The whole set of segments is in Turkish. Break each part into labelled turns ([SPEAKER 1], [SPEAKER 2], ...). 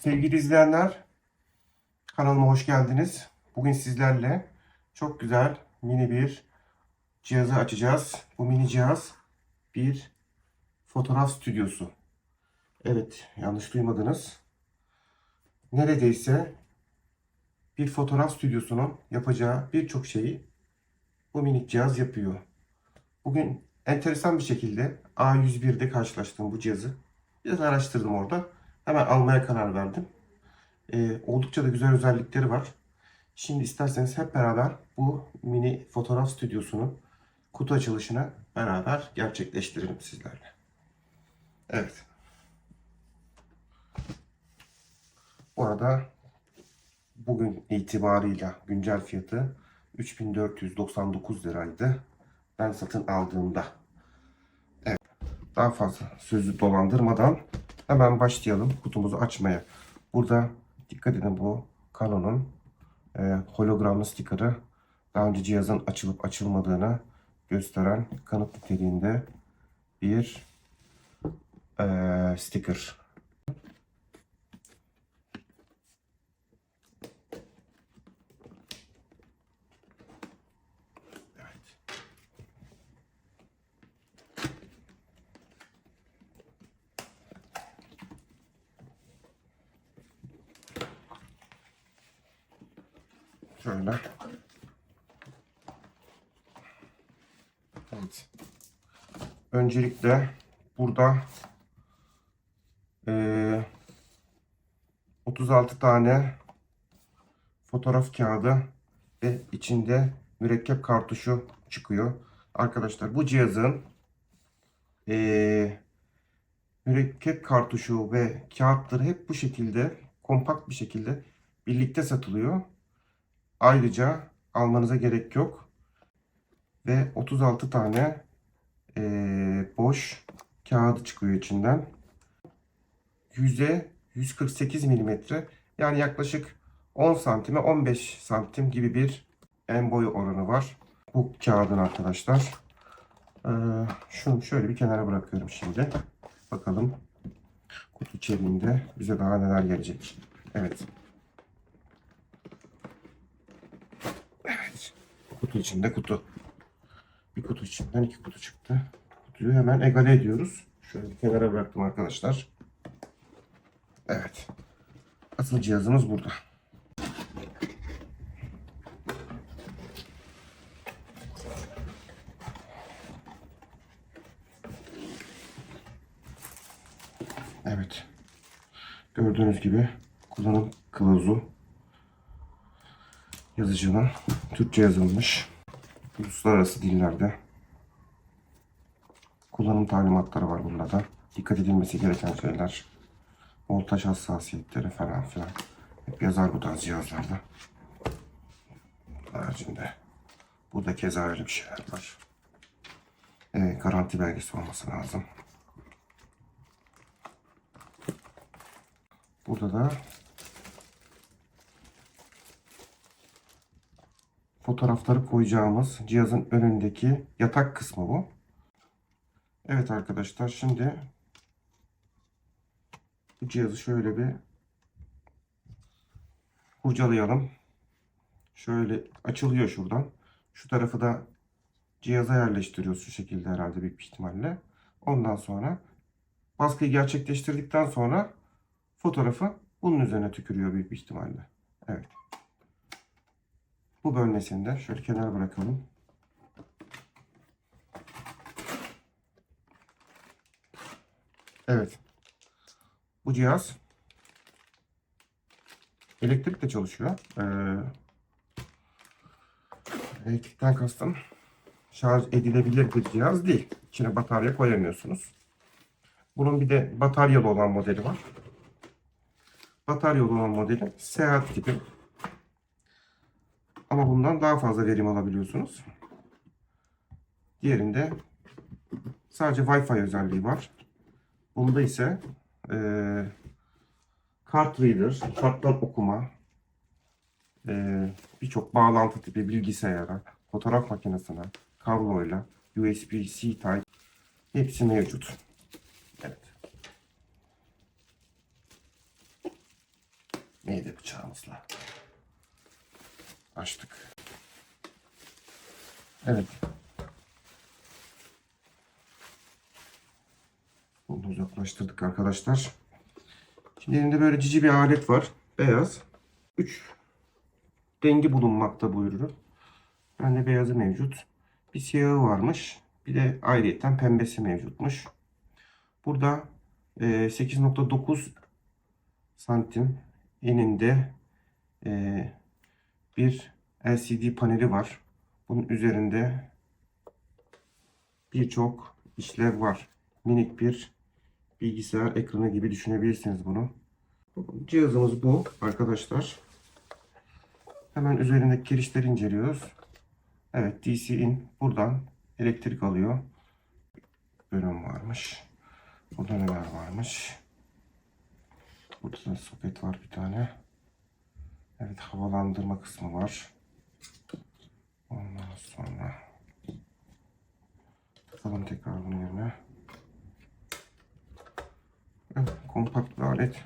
[SPEAKER 1] Sevgili izleyenler, kanalıma hoş geldiniz. Bugün sizlerle çok güzel mini bir cihazı açacağız. Bu mini cihaz bir fotoğraf stüdyosu. Evet, yanlış duymadınız. Neredeyse bir fotoğraf stüdyosunun yapacağı birçok şeyi bu minik cihaz yapıyor. Bugün enteresan bir şekilde A101'de karşılaştığım bu cihazı biraz araştırdım orada. Hemen almaya karar verdim. Ee, oldukça da güzel özellikleri var. Şimdi isterseniz hep beraber bu mini fotoğraf stüdyosunun kutu açılışını beraber gerçekleştirelim sizlerle. Evet. Bu arada bugün itibarıyla güncel fiyatı 3499 liraydı. Ben satın aldığımda. Evet. Daha fazla sözü dolandırmadan hemen başlayalım kutumuzu açmaya. Burada dikkat edin bu Canon'un e, hologramlı stikeri daha önce cihazın açılıp açılmadığını gösteren kanıt niteliğinde bir e, sticker. Evet. Şöyle. Evet. Öncelikle burada eee 36 tane fotoğraf kağıdı ve içinde mürekkep kartuşu çıkıyor. Arkadaşlar bu cihazın eee, mürekkep kartuşu ve kağıtları hep bu şekilde kompakt bir şekilde birlikte satılıyor. Ayrıca almanıza gerek yok. Ve 36 tane eee, boş kağıdı çıkıyor içinden. Yüze 148 milimetre yani yaklaşık 10 santime 15 santim gibi bir en boyu oranı var. Bu kağıdın arkadaşlar. Ee, şunu şöyle bir kenara bırakıyorum şimdi. Bakalım kutu içeriğinde bize daha neler gelecek. Evet. Evet. Kutu içinde kutu. Bir kutu içinden iki kutu çıktı. Kutuyu hemen egale ediyoruz. Şöyle bir kenara bıraktım arkadaşlar. Evet. Asıl cihazımız burada. Evet. Gördüğünüz gibi kullanım kılavuzu yazıcının Türkçe yazılmış. Uluslararası dillerde kullanım talimatları var bunda da. Dikkat edilmesi gereken şeyler. Voltaj hassasiyetleri falan filan. Hep yazar bu tarz cihazlarda. Haricinde. Burada keza öyle bir şeyler var. Evet, garanti belgesi olması lazım. Burada da fotoğrafları koyacağımız cihazın önündeki yatak kısmı bu. Evet arkadaşlar şimdi bu cihazı şöyle bir kurcalayalım. Şöyle açılıyor şuradan. Şu tarafı da cihaza yerleştiriyoruz şu şekilde herhalde büyük ihtimalle. Ondan sonra baskıyı gerçekleştirdikten sonra fotoğrafı bunun üzerine tükürüyor büyük bir ihtimalle. Evet. Bu bölmesini de şöyle kenara bırakalım. Evet. Bu cihaz elektrikle çalışıyor. Ee, elektrikten kastım şarj edilebilir bir cihaz değil. İçine batarya koyamıyorsunuz. Bunun bir de bataryalı olan modeli var. Bataryalı olan modeli seyahat tipi. Ama bundan daha fazla verim alabiliyorsunuz. Diğerinde sadece Wi-Fi özelliği var. Bunda ise eee kart reader, karttan okuma, eee, birçok bağlantı tipi bilgisayara, fotoğraf makinesine, kabloyla, USB-C Type hepsi mevcut. Evet. Neydi bıçağımızla? Açtık. Evet. Bunu uzaklaştırdık arkadaşlar. Şimdi elimde böyle cici bir alet var. Beyaz. 3 rengi bulunmakta bu ürünün. Bende beyazı mevcut. Bir siyahı varmış. Bir de ayrıyeten pembesi mevcutmuş. Burada e, 8.9 santim eninde e, bir LCD paneli var. Bunun üzerinde birçok işlev var. Minik bir bilgisayar ekranı gibi düşünebilirsiniz bunu. Cihazımız bu arkadaşlar. Hemen üzerindeki girişleri inceliyoruz. Evet DC in buradan elektrik alıyor. Bölüm varmış. Burada neler varmış? Burada da soket var bir tane. Evet havalandırma kısmı var. Ondan sonra takalım tekrar bunun yerine. Kompakt bir alet.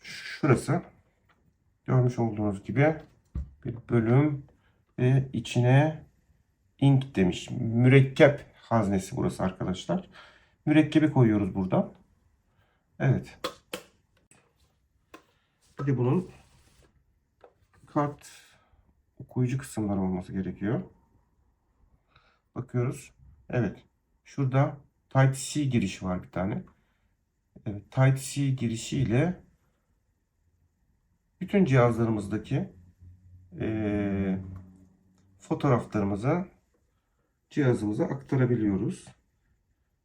[SPEAKER 1] Şurası görmüş olduğunuz gibi bir bölüm ve içine ink demiş. Mürekkep haznesi burası arkadaşlar. Mürekkebi koyuyoruz buradan. Evet. Bir bunun kart okuyucu kısımları olması gerekiyor. Bakıyoruz. Evet. Şurada Type-C girişi var bir tane. Evet, Type-C girişiyle bütün cihazlarımızdaki eee, fotoğraflarımızı cihazımıza aktarabiliyoruz.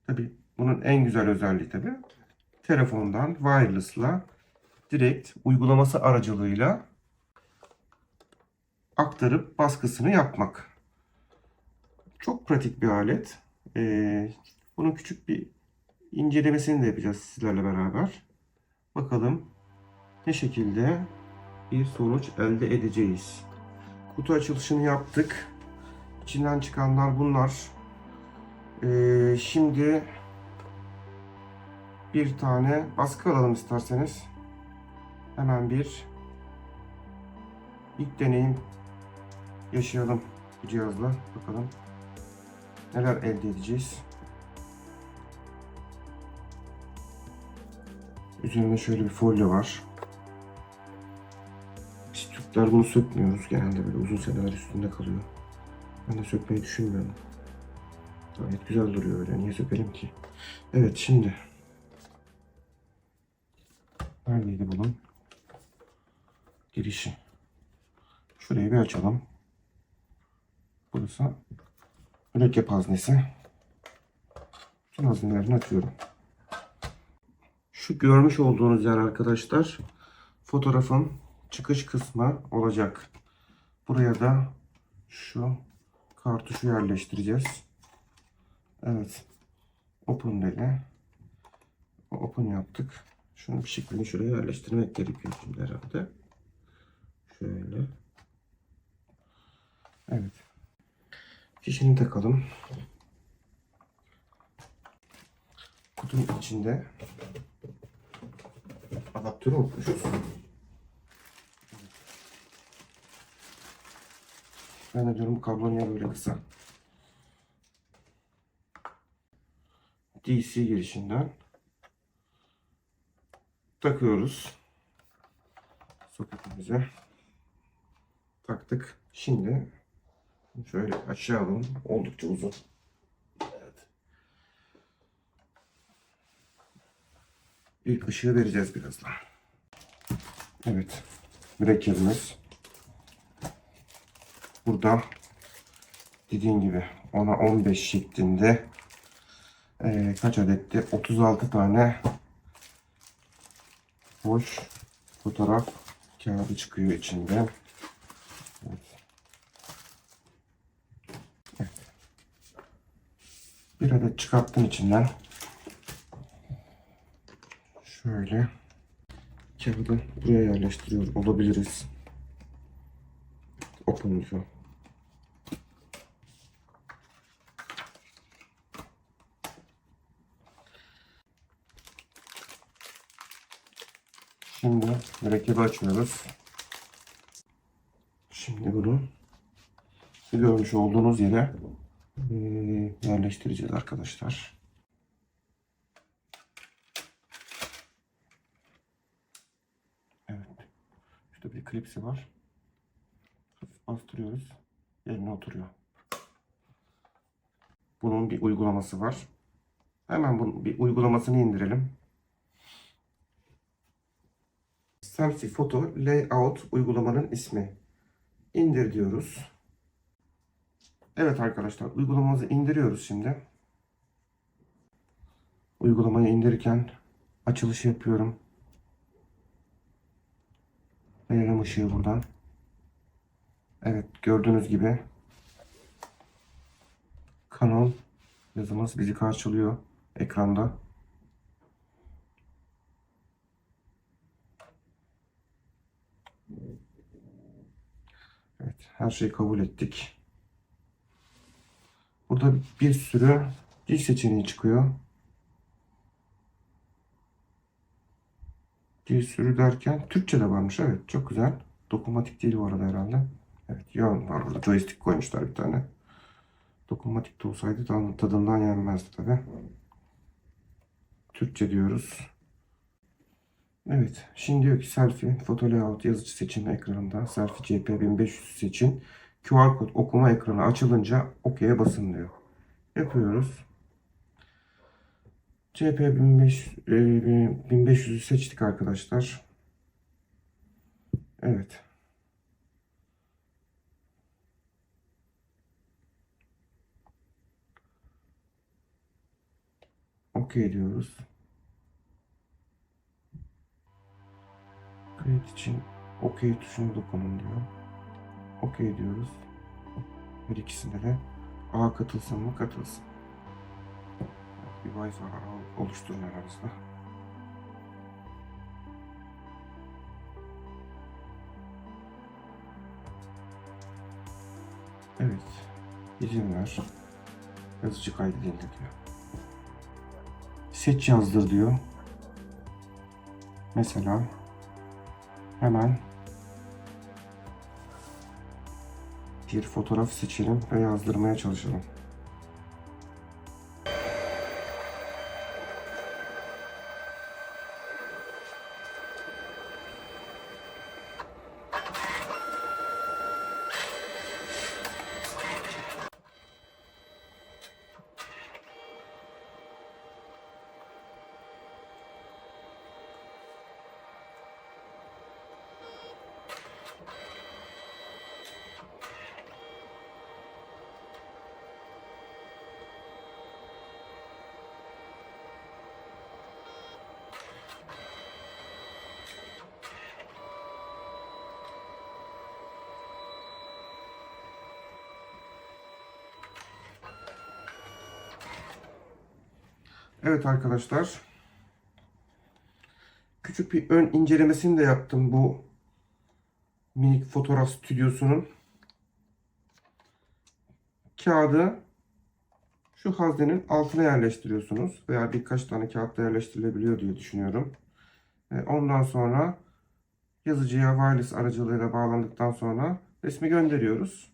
[SPEAKER 1] Tabi bunun en güzel özelliği tabi telefondan wireless'la direkt uygulaması aracılığıyla aktarıp baskısını yapmak. Çok pratik bir alet. Ee, bunun küçük bir incelemesini de yapacağız sizlerle beraber. Bakalım ne şekilde bir sonuç elde edeceğiz. Kutu açılışını yaptık. İçinden çıkanlar bunlar. Ee, şimdi bir tane baskı alalım isterseniz. Hemen bir ilk deneyim yaşayalım bu cihazla. Bakalım neler elde edeceğiz. Üzerinde şöyle bir folyo var. Biz Türkler bunu sökmüyoruz. Genelde böyle uzun seneler üstünde kalıyor. Ben de sökmeyi düşünmüyorum. Gayet güzel duruyor öyle. Niye sökelim ki? Evet şimdi. Neredeydi bunun? Girişi. Şurayı bir açalım. Burası mürekkep haznesi. Bütün haznelerini açıyorum. Şu görmüş olduğunuz yer arkadaşlar fotoğrafın çıkış kısmı olacak. Buraya da şu kartuşu yerleştireceğiz. Evet. Open dedi. Open yaptık. Şunu bir şekilde şuraya yerleştirmek gerekiyor şimdi herhalde. Şöyle. Evet. Fişini takalım. Kutunun içinde adaptörü unutmuşuz. Ben de diyorum bu kablo niye böyle kısa? DC girişinden takıyoruz. Soketimize taktık. Şimdi şöyle aşağı alalım. Oldukça uzun. Evet. İlk ışığı vereceğiz birazdan. Evet. Mürekkebimiz. Burada dediğim gibi ona 15 şeklinde eee, kaç adetti? 36 tane boş fotoğraf kağıdı çıkıyor içinde. Evet. Evet. Bir adet çıkarttım içinden. Şöyle kağıdı buraya yerleştiriyor olabiliriz. Diyor. Şimdi mürekkebi açıyoruz. Şimdi bunu görmüş olduğunuz yere yerleştireceğiz arkadaşlar. Evet. Şurada bir klipsi var. Bastırıyoruz. Yerine oturuyor. Bunun bir uygulaması var. Hemen bunun bir uygulamasını indirelim. Selfie Photo Layout uygulamanın ismi. İndir diyoruz. Evet arkadaşlar uygulamamızı indiriyoruz şimdi. Uygulamayı indirirken açılışı yapıyorum. Verelim ışığı buradan. Evet gördüğünüz gibi Canon yazımız bizi karşılıyor ekranda. Evet, her şeyi kabul ettik. Burada bir sürü dil seçeneği çıkıyor. Dil sürü derken Türkçe de varmış. Evet, çok güzel. Dokunmatik değil bu arada herhalde. Evet, yön var burada. Joystick koymuşlar bir tane. Dokunmatik de olsaydı da tadından yenmezdi tabi. Türkçe diyoruz. Evet. Şimdi diyor ki selfie, foto layout yazıcı seçim ekranında selfie CP 1500 seçin. QR kod okuma ekranı açılınca OK'ye basın diyor. Yapıyoruz. CP 1500, e, 1500'ü seçtik arkadaşlar. Evet. OK diyoruz. Kayıt için OK tuşuna dokunun diyor. OK diyoruz. Her ikisinde de A katılsın mı katılsın. Bir Wi-Fi oluşturun aranızda. Evet. İzin ver. Yazıcı kaydedildi diyor. Seç yazdır diyor. Mesela hemen bir fotoğraf seçelim ve yazdırmaya çalışalım. Evet arkadaşlar. Küçük bir ön incelemesini de yaptım bu minik fotoğraf stüdyosunun. Kağıdı şu haznenin altına yerleştiriyorsunuz veya birkaç tane kağıtta yerleştirilebiliyor diye düşünüyorum. E, Ondan sonra yazıcıya wireless aracılığıyla bağlandıktan sonra resmi gönderiyoruz.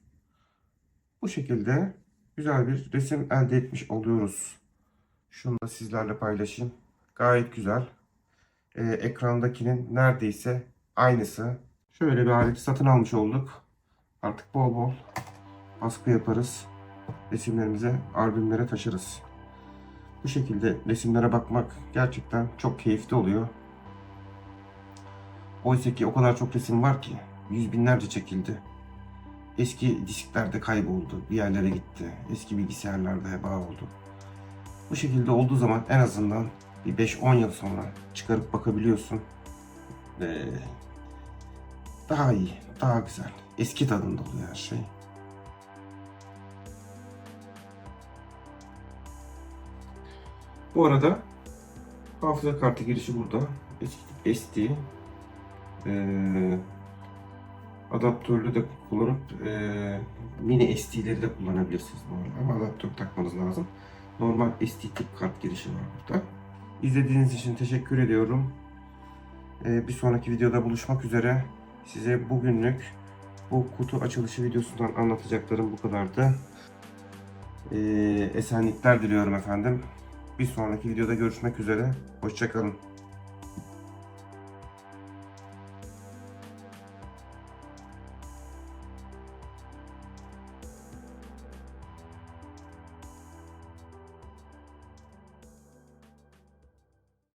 [SPEAKER 1] Bu şekilde güzel bir resim elde etmiş oluyoruz. Şunu da sizlerle paylaşayım. Gayet güzel. Ee, ekrandakinin neredeyse aynısı. Şöyle bir aleti satın almış olduk. Artık bol bol baskı yaparız. Resimlerimize, albümlere taşırız. Bu şekilde resimlere bakmak gerçekten çok keyifli oluyor. Oysa ki o kadar çok resim var ki yüz binlerce çekildi. Eski disklerde kayboldu, bir yerlere gitti. Eski bilgisayarlarda heba oldu. Bu şekilde olduğu zaman en azından bir 5-10 yıl sonra çıkarıp bakabiliyorsun. Ve daha iyi, daha güzel. Eski tadında oluyor her şey. Bu arada hafıza kartı girişi burada. SD. Ee, adaptörlü de kullanıp e, mini SD'leri de kullanabilirsiniz bu arada. Ama adaptör takmanız lazım. Normal SD tip kart girişi var burada. İzlediğiniz için teşekkür ediyorum. Ee, bir sonraki videoda buluşmak üzere. Size bugünlük bu kutu açılışı videosundan anlatacaklarım bu kadardı. Ee, esenlikler diliyorum efendim. Bir sonraki videoda görüşmek üzere. Hoşçakalın.